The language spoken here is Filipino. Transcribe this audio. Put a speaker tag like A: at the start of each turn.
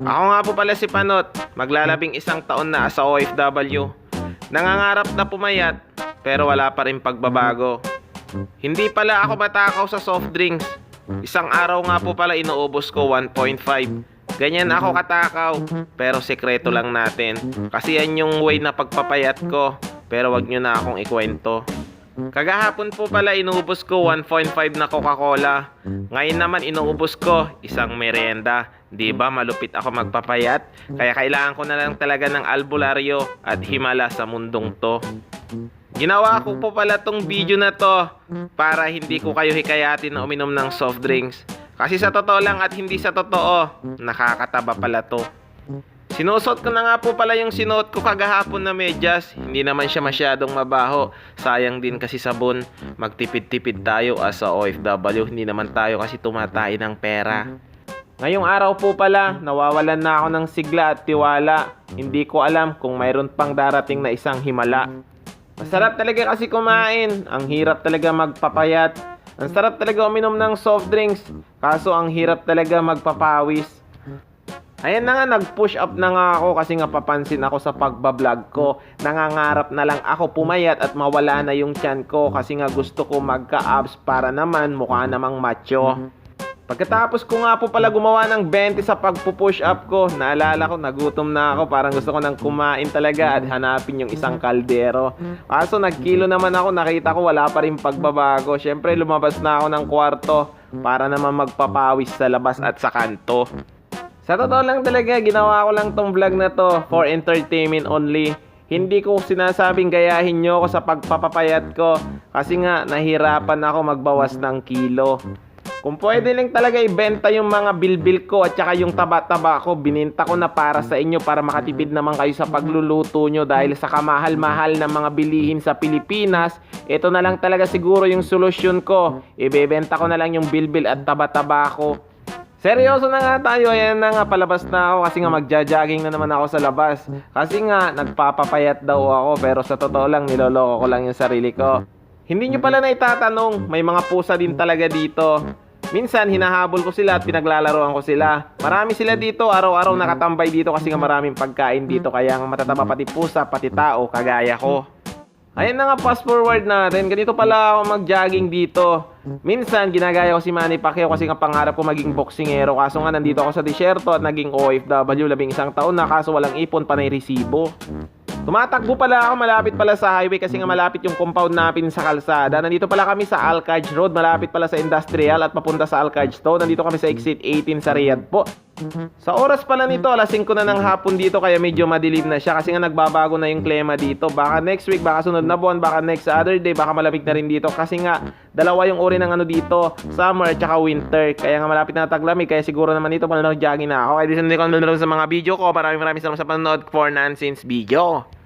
A: Ako nga po pala si Panot, maglalabing isang taon na sa OFW. Nangangarap na pumayat, pero wala pa rin pagbabago. Hindi pala ako matakaw sa soft drinks. Isang araw nga po pala inuubos ko 1.5. Ganyan ako katakaw, pero sekreto lang natin. Kasi yan yung way na pagpapayat ko, pero wag nyo na akong ikwento. Kagahapon po pala inuubos ko 1.5 na Coca-Cola. Ngayon naman inuubos ko isang merienda. Di ba malupit ako magpapayat? Kaya kailangan ko na lang talaga ng albularyo at himala sa mundong to. Ginawa ko po pala tong video na to para hindi ko kayo hikayatin na uminom ng soft drinks. Kasi sa totoo lang at hindi sa totoo, nakakataba pala to. Sinusot ko na nga po pala yung sinuot ko kagahapon na medyas. Hindi naman siya masyadong mabaho. Sayang din kasi sabon. Magtipid-tipid tayo as a OFW. Hindi naman tayo kasi tumatay ng pera. Ngayong araw po pala, nawawalan na ako ng sigla at tiwala. Hindi ko alam kung mayroon pang darating na isang himala. Masarap talaga kasi kumain. Ang hirap talaga magpapayat. Ang sarap talaga uminom ng soft drinks. Kaso ang hirap talaga magpapawis. Ayan na nga, nag-push up na nga ako kasi nga papansin ako sa pagbablog ko. Nangangarap na lang ako pumayat at mawala na yung tiyan ko kasi nga gusto ko magka-abs para naman mukha namang macho. Pagkatapos ko nga po pala gumawa ng 20 sa pagpo-push up ko, naalala ko, nagutom na ako, parang gusto ko nang kumain talaga at hanapin yung isang kaldero. Kaso nagkilo naman ako, nakita ko wala pa rin pagbabago. Siyempre lumabas na ako ng kwarto para naman magpapawis sa labas at sa kanto. Sa totoo lang talaga, ginawa ko lang tong vlog na to for entertainment only. Hindi ko sinasabing gayahin nyo ako sa pagpapapayat ko kasi nga nahirapan ako magbawas ng kilo. Kung pwede lang talaga ibenta yung mga bilbil ko at saka yung taba-taba ko, bininta ko na para sa inyo para makatipid naman kayo sa pagluluto nyo dahil sa kamahal-mahal na mga bilihin sa Pilipinas, ito na lang talaga siguro yung solusyon ko. Ibebenta ko na lang yung bilbil at taba-taba ko. Seryoso na nga tayo, ayan na nga, palabas na ako kasi nga magja-jogging na naman ako sa labas. Kasi nga, nagpapapayat daw ako pero sa totoo lang, niloloko ko lang yung sarili ko. Hindi nyo pala na itatanong, may mga pusa din talaga dito. Minsan, hinahabol ko sila at pinaglalaroan ko sila. Marami sila dito, araw-araw nakatambay dito kasi nga maraming pagkain dito. Kaya nga matataba pati pusa, pati tao, kagaya ko. Ayan na nga, fast forward natin. Ganito pala ako mag-jogging dito. Minsan, ginagaya ko si Manny Pacquiao kasi nga pangarap ko maging boksingero. Kaso nga, nandito ako sa disyerto at naging OFW labing isang taon na kaso walang ipon panay resibo. Tumatakbo pala ako, malapit pala sa highway kasi nga malapit yung compound natin sa kalsada. Nandito pala kami sa Alcaj Road, malapit pala sa Industrial at papunta sa Alcaj to. Nandito kami sa exit 18 sa Riyadh po. Sa oras pala nito, alas 5 na ng hapon dito kaya medyo madilim na siya kasi nga nagbabago na yung klima dito. Baka next week, baka sunod na buwan, baka next other day, baka malamig na rin dito kasi nga dalawa yung uri ng ano dito, summer at saka winter. Kaya nga malapit na taglamig kaya siguro naman dito pala jogging na ako. Kaya di sa mga video ko. Maraming maraming salamat sa panonood for nonsense video.